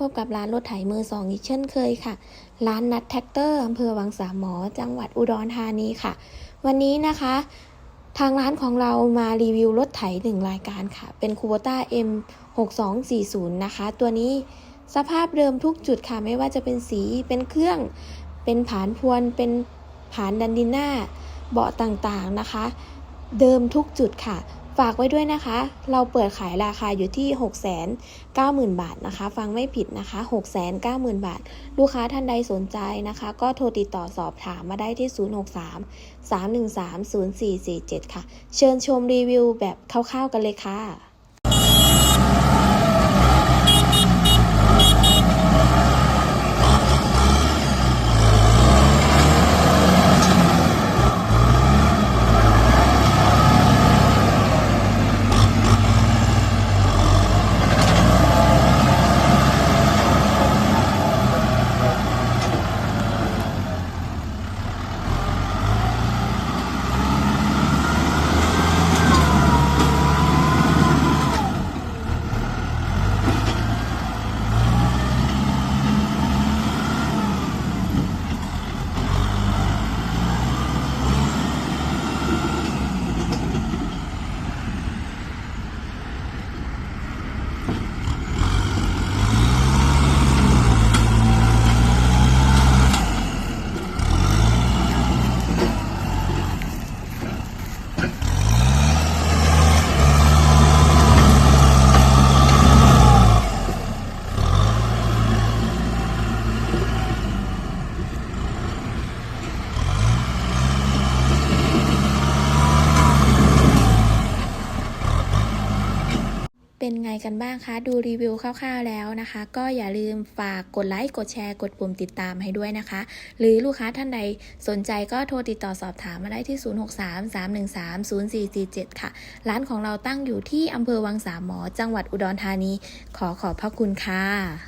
พบกับร้านรถไถมือสองอีกเช่นเคยค่ะ ร้านนัดแท็กเตอร์อำเภอวังสามหมอ จังหวัดอุดรธานีค่ะ วันนี้นะคะ ทางร้านของเรามารีวิวรถไถหนึ่งรายการค่ะ เป็นคูโบต้า M 6 2 4 0นะคะ ตัวนี้สภาพเดิมทุกจุดค่ะ ไม่ว่าจะเป็นสี เป็นเครื่อง เป็นผานพวน เป็นผานดันดินหน้าเบาะต่างๆนะคะ เดิมทุกจุดค่ะ ฝากไว้ด้วยนะคะ เราเปิดขายราคาอยู่ที่ 6 9 0 0 0 0 บาทนะคะ ฟังไม่ผิดนะคะ 6 9 0 0 0 0 บาท ลูกค้าท่านใดสนใจนะคะ ก็โทรติดต่อสอบถามมาได้ที่ 063 313 0447 ค่ะ เชิญชมรีวิวแบบคร่าวๆกันเลยค่ะ เป็นไงกันบ้างคะ ดูรีวิวคร่าวๆแล้วนะคะ ก็อย่าลืมฝากกดไลค์กดแชร์กดปุ่มติดตามให้ด้วยนะคะ หรือลูกค้าท่านใดสนใจก็โทรติดต่อสอบถามมาได้ที่ 0633130447 ค่ะ ร้านของเราตั้งอยู่ที่อำเภอวังสามหมอ จังหวัดอุดรธานี ขอขอบพระคุณค่ะ